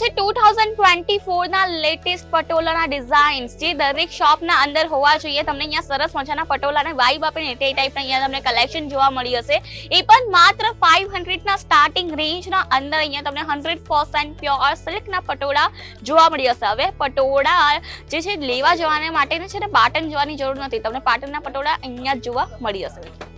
છે two thousand twenty ફોરના latest પટોલાના ડિઝાઇન્સ જે દરેક શોપના અંદર હોવા જોઈએ. તમને અહીંયા સરસ મજાના પટોલાને વાઇબ આપીને તે ટાઈપના અહીંયા તમને કલેક્શન જોવા મળી હશે. એ પણ માત્ર ફાઇવ હંડ્રેડના સ્ટાર્ટિંગ રેન્જના અંદર અહીંયા તમને હંડ્રેડ પર્સન્ટ પ્યોર સિલ્કના પટોળા જોવા મળી હશે. હવે પટોળા જે છે લેવા જવાને માટે છે ને પાટણ જવાની જરૂર નથી. તમને પાટણના પટોળા અહીંયા જોવા મળી હશે.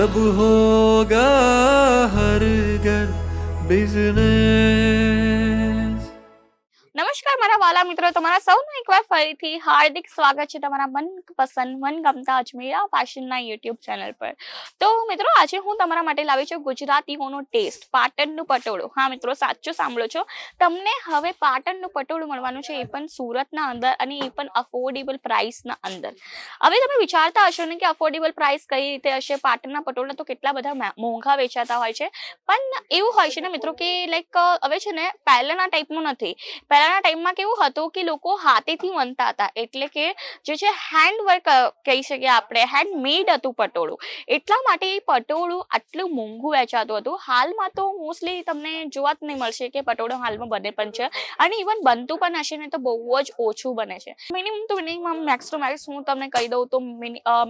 जब होगा हर घर बिजनेस નમસ્કાર મારા વાલા મિત્રો, તમારા સૌનું એકવાર ફરીથી હાર્દિક સ્વાગત છે તમારા મનપસંદ મનગમતા અજમેરા ફેશનના યુટ્યુબ ચેનલ પર. તો મિત્રો, આજે હું તમારા માટે લાવી છું ગુજરાતીઓનો ટેસ્ટ, પાટણનું પટોળું. હા મિત્રો, સાચું સાંભળો છો. તમને હવે પાટણનું પટોળું મળવાનું છે એ પણ સુરતના અંદર અને એ પણ અફોર્ડેબલ પ્રાઇસના અંદર. હવે તમે વિચારતા હશો ને કે અફોર્ડેબલ પ્રાઇસ કઈ રીતે હશે? પાટણના પટોળા તો કેટલા બધા મોંઘા વેચાતા હોય છે. પણ એવું હોય છે ને મિત્રો કે લાઈક હવે છે ને પહેલાના ટાઈપનું નથી. પહેલાના ટાઈમમાં કેવું હતું કે લોકો હાથેથી વણતા હતા. એટલે કે જે છે હેન્ડ વર્ક કહી શકીએ આપણે હેન્ડમેડ હતું પટોળું. એટલા માટે એ પટોળું આટલું મોંઘું વેચાતું હતું. હાલમાં તો મોસ્ટલી તમને જોવા જ નહીં મળશે કે પટોળું હાલમાં બને પણ છે. અને ઇવન બનતું પણ હશે ને તો બહુ જ ઓછું બને છે. મિનિમમ તો મિનિમમ મેક્સ ટુ મેક્સ હું તમને કહી દઉં તો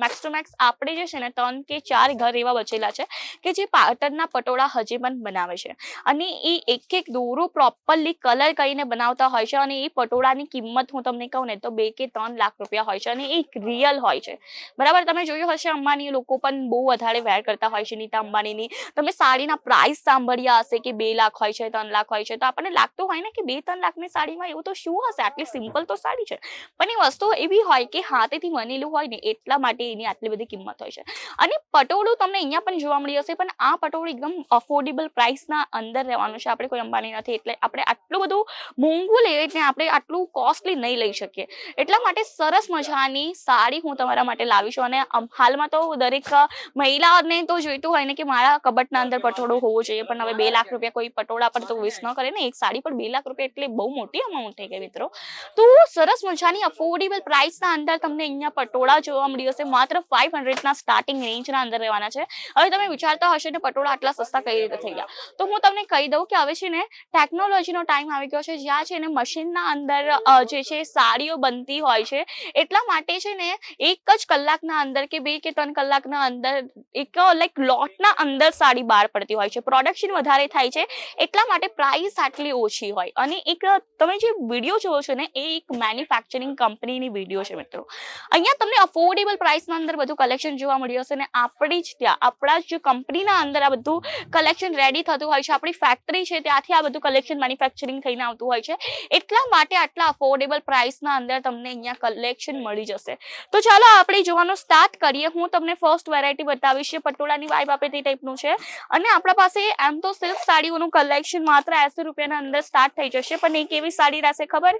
મેક્સ ટુ મેક્સ આપણે જે છે ને ત્રણ કે ચાર ઘર એવા બચેલા છે કે જે પાટણના પટોળા હજી પણ બનાવે છે. અને એ એક એક દોરો પ્રોપરલી કલર કરીને બનાવતા હોય છે અને એ પટોળાની કિંમત હું તમને કહું ને તો બે કે ત્રણ લાખ રૂપિયા હોય છે અને એ રિયલ હોય છે. બરાબર? તમે જોયું હશે અંબાની લોકો પણ બહુ વધારે વેર કરતા હોય છે નીતા અંબાણીની તમે સાડીના પ્રાઇસ સાંભળ્યા હશે કે બે લાખ હોય છે, ત્રણ લાખ હોય છે. તો આપણને લાગતું હોય ને કે બે, ત્રણ લાખની સાડીમાં એવું તો શું હશે? આટલી સિમ્પલ તો સાડી છે. પણ એ વસ્તુ એવી હોય કે હાથેથી બનેલું હોય ને એટલા માટે એની આટલી બધી કિંમત હોય છે. અને પટોળું તમને અહીંયા પણ જોવા મળી હશે, પણ આ પટોળું એકદમ અફોર્ડેબલ પ્રાઇસના અંદર રહેવાનું છે. આપણે કોઈ અંબાની નથી એટલે આપણે આટલું બધું મોંઘું લઈએ આપણે આટલું કોસ્ટલી નહીં લઈ શકીએ. એટલા માટે સરસ મજાની સાડી હું તમારા માટે લાવી છું. અને હાલમાં તો દરેક મહિલાઓને તો જોઈતું હોય ને કે મારા કબટના અંદર પટોળો હોવો જોઈએ. પણ હવે બે લાખ રૂપિયા કોઈ પટોળા પર તો વિશ ન કરે ને. એક સાડી પર બે લાખ રૂપિયા એટલે બહુ મોટી અમાઉન્ટ થઈ ગઈ મિત્રો. તો સરસ મજાની અફોર્ડેબલ પ્રાઇસના અંદર તમને અહીંયા પટોળા જોવા મળી હશે. માત્ર ફાઈવ હંડ્રેડના સ્ટાર્ટિંગ રેન્જના અંદર રહેવાના છે. હવે તમે વિચારતા હશો ને પટોળા આટલા સસ્તા કઈ રીતે થઈ ગયા? તો હું તમને કહી દઉં કે હવે છે ને ટેકનોલોજીનો ટાઈમ આવી ગયો છે. જ્યાં છે ને મશીનના અંદર જે છે સાડીઓ બનતી હોય છે. એટલા માટે છે ને એક જ કલાકના અંદર કે બે કે ત્રણ કલાકના અંદર એક લાઈક લોટના અંદર સાડી બહાર પડતી હોય છે. પ્રોડક્શન વધારે થાય છે. એટલા માટે પ્રાઇસ આટલી ઓછી હોય. અને એક, તમે જે વીડિયો જોવો છો ને, એ એક મેન્યુફેક્ચરિંગ કંપનીની વીડિયો છે મિત્રો. અહીંયા તમને અફોર્ડેબલ પ્રાઇસના અંદર બધું કલેક્શન જોવા મળ્યું હશે ને, આપણી જ ત્યાં, આપણા જ કંપનીના અંદર આ બધું કલેક્શન રેડી થતું હોય છે. આપણી ફેક્ટરી છે, ત્યાંથી આ બધું કલેક્શન મેન્યુફેક્ચરિંગ થઈને આવતું હોય છે. એટલા માટે આટલા અફોર્ડેબલ પ્રાઇસના અંદર તમને અહીંયા કલેક્શન મળી જશે. તો ચાલો આપણે જોવાનું સ્ટાર્ટ કરીએ. હું તમને ફર્સ્ટ વેરાયટી બતાવીશ. પટોળાની વાઇબ આપે તે ટાઈપનું છે. અને આપણા પાસે એમ તો સિલ્ક સાડીઓનું કલેક્શન માત્ર એસી રૂપિયાના અંદર સ્ટાર્ટ થઈ જશે. પણ એક એવી સાડી રહેશે ખબર?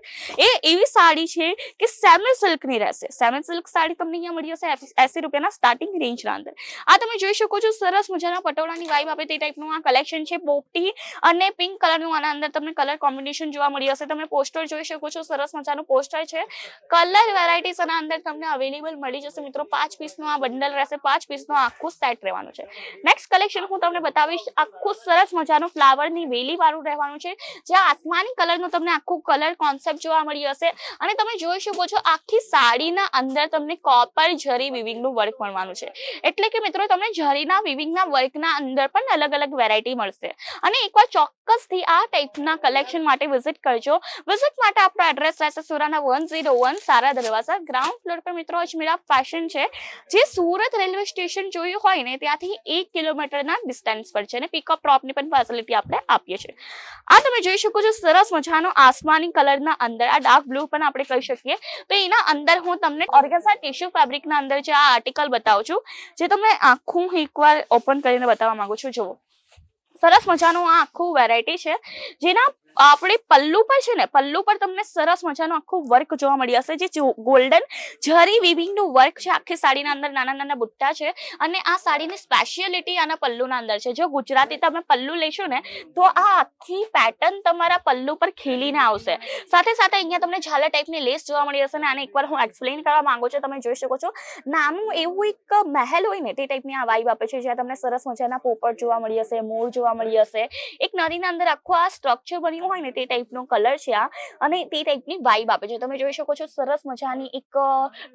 એ એવી સાડી છે કે સેમી સિલ્કની રહેશે. સેમી સિલ્ક સાડી તમને અહીંયા મળી જશે એસી રૂપિયાના સ્ટાર્ટિંગ રેન્જના અંદર. આ તમે જોઈ શકો છો સરસ મજાના પટોળાની વાઇબ આપે તે ટાઈપનું આ કલેક્શન છે. પોપટી અને પિંક કલરનું આના અંદર તમને કલર કોમ્બિનેશન જોવા મળી હશે તમે પોસ્ટર જોઈ શકો છો. સરસ મજાનું પોસ્ટર છે. કલર વેરાયટીસ આના અંદર તમને અવેલેબલ મળી જશે મિત્રો. પાંચ પીસનું આ બંડલ રહેશે. પાંચ પીસનું આખું સેટ રહેવાનું છે. નેક્સ્ટ કલેક્શન હું તમને બતાવીશ. આખું સરસ મજાનું ફ્લાવરની વેલી વાળું રહેવાનું છે. જ્યાં આસમાની કલરનું તમને આખું કલર કોન્સેપ્ટ જોવા મળી હશે. અને તમે જોઈ શકો છો આખી સાડીના અંદર તમને કોપર જરી વિવિંગનું વર્ક મળવાનું છે. એટલે કે મિત્રો તમને જરીના વિવિંગના વર્કના અંદર પણ અલગ અલગ વેરાયટી મળશે. અને એકવાર ચોક્કસથી આ ટાઈપના કલેક્શન માટે વિઝિટ કરજો. વિઝિટ માટે આપણો એડ્રેસ રહેશે સુરાના વન ઝીરો વન સારા દરવાજા. ગ્રાઉન્ડ ફ્લોર પર મિત્રો અજમેરા ફેશન છે. જે સુરત રેલવે સ્ટેશન જોયું હોય ને, ત્યાંથી એક કિલોમીટરના ડિસ્ટન્સ પર છે અને પિકઅપ ડ્રોપની પણ ફેસિલિટી આપણે આપીએ છીએ. આ તમે જોઈ શકો છો, સરસ મજાનો આસમાની કલરના અંદર, આ ડાર્ક બ્લુ પણ આપણે કહી શકીએ. તો એના અંદર હું તમને ઓર્ગેઝા ટિશ્યુ ફેબ્રિકના અંદર જે આ આર્ટિકલ બતાવું છું, જે તમને આખું એકવાર ઓપન કરીને બતાવવા માંગુ છું, જુઓ. સરસ મજાનું આ આખું વેરાયટી છે, જેના આપણે પલ્લુ પર છે ને, પલ્લુ પર તમને સરસ મજાનું આખું વર્ક જોવા મળી હશે. જે ગોલ્ડન જરી વિવિંગનું વર્ક છે, આખી સાડીના અંદર નાના નાના બુટ્ટા છે અને આ સાડીની સ્પેશિયાલિટી આના પલ્લુના અંદર છે. જો ગુજરાતી તમે પલ્લુ લેશો ને, તો આ આખી પેટર્ન તમારા પલ્લુ પર ખીલીને આવશે. સાથે સાથે અહીંયા તમને ઝાલા ટાઈપની લેસ જોવા મળી હશે ને, આને એકવાર હું એક્સપ્લેન કરવા માંગુ છું, તમે જોઈ શકો છો. નાનું એવું એક મહેલ હોય ને, તે ટાઈપની આ વાઇબ આપે છે, જ્યાં તમને સરસ મજાના પોપટ જોવા મળી હશે મોર જોવા મળી હશે. એક નદીના અંદર આખું આ સ્ટ્રક્ચર બન્યું હોય ને તે ટાઈપનો કલર છે આ. અને તે ટાઈપની વાઇબ આપે છે. તમે જોઈ શકો છો સરસ મજાની એક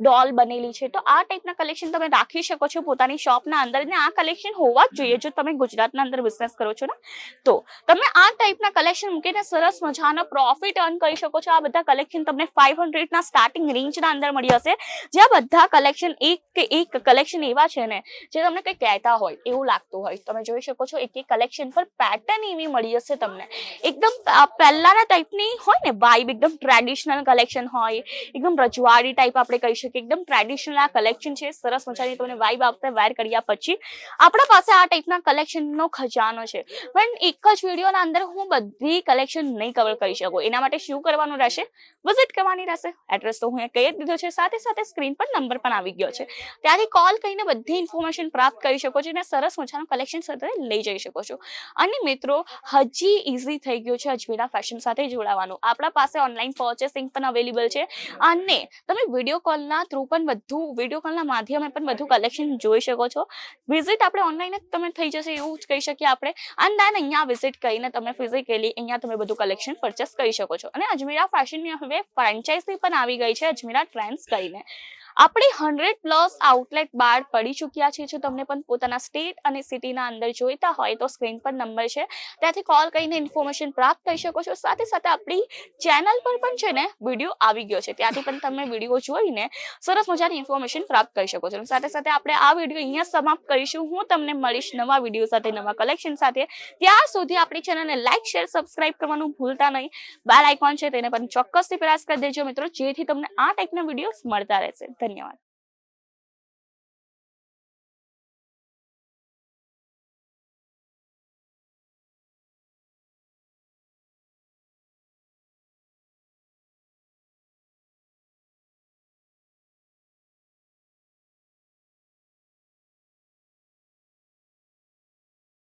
ડોલ બનેલી છે. તો આ ટાઈપના કલેક્શન તમે રાખી શકો છો પોતાની શોપના અંદર. ને આ કલેક્શન હોવા જ જોઈએ જો તમે ગુજરાતના અંદર બિઝનેસ કરો છો ને. તો તમે આ ટાઈપના કલેક્શન મૂકીને સરસ મજાનો પ્રોફિટ અર્ન કરી શકો છો. આ બધા કલેક્શન તમને ફાઈવ હંડ્રેડના સ્ટાર્ટિંગ રેન્જના અંદર મળી હશે. જ્યાં બધા કલેક્શન એક કે એક કલેક્શન એવા છે ને, જે તમને કંઈ કહેતા હોય, એવું લાગતું હોય. તમે જોઈ શકો છો એક એક કલેક્શન પર પેટર્ન એવી મળી હશે તમને. એકદમ પહેલાના ટાઈપની હોય ને વાઇબ એકદમ ટ્રેડિશનલ કલેક્શન હોય, એકદમ રજવાડી ટાઈપ આપણે કહી શકીએ, એકદમ ટ્રેડિશનલ આ કલેક્શન છે, સરસ મજાની તમને વાઇબ આપશે વેર કર્યા પછી આપણા પાસે આ ટાઈપના કલેક્શનનો ખજાનો છે. પણ એક જ વિડીયોના અંદર હું બધી કલેક્શન નહીં કવર કરી શકું. એના માટે શું કરવાનું રહેશે? વિઝિટ કરવાની રહેશે. એડ્રેસ તો હું કહી જ દીધો છે. સાથે સાથે સ્ક્રીન પર નંબર પણ આવી ગયો છે. ત્યાંથી કોલ કરીને બધી ઇન્ફોર્મેશન પ્રાપ્ત કરી શકો છો અને સરસ મજાનું કલેક્શન સાથે લઈ જઈ શકો છો. અને મિત્રો, હજી ઇઝી થઈ ગયું છે. અજમેરા ફેશન સાથે જોડાવાનું. આપણા પાસે ઓનલાઈન પર્ચેસિંગ પણ અવેલેબલ છે. અને તમે વીડિયો કોલના થ્રુ પણ બધું વીડિયો કોલના માધ્યમે પણ બધું કલેક્શન જોઈ શકો છો. વિઝિટ આપણે ઓનલાઈન જ તમે થઈ જશે એવું જ કહી શકીએ આપણે. અને દેન અહીંયા વિઝિટ કરીને તમે ફિઝિકલી અહીંયા તમે બધું કલેક્શન પરચેસ કરી શકો છો. અને અજમેરા ફેશનની હવે ફ્રેન્ચાઇઝી પણ આવી ગઈ છે, અજમીરા ટ્રેન્ડ્સ કરીને. આપણે હંડ્રેડ પ્લસ આઉટલેટ બહાર પડી ચૂક્યા છીએ જો તમને પણ પોતાના સ્ટેટ અને સિટીના અંદર જોઈતા હોય તો સ્ક્રીન પર નંબર છે. ત્યાંથી કોલ કરીને ઇન્ફોર્મેશન પ્રાપ્ત કરી શકો છો. સાથે સાથે આપણી ચેનલ પર પણ છે ને વીડિયો આવી ગયો છે. ત્યાંથી પણ તમે વીડિયો જોઈને સરસ મજાની ઇન્ફોર્મેશન પ્રાપ્ત કરી શકો છો. સાથે સાથે આપણે આ વીડિયો અહીંયા સમાપ્ત કરીશું. હું તમને મળીશ નવા વીડિયો સાથે, નવા કલેક્શન સાથે. ત્યાં સુધી આપણી ચેનલને લાઇક શેર સબસ્ક્રાઇબ કરવાનું ભૂલતા નહીં. બેલ આઇકોન છે, તેને પણ ચોક્કસથી પ્રયાસ કરી દેજો મિત્રો. જેથી તમને આ ટાઈપના વિડીયોઝ મળતા રહેશે. धन्यवाद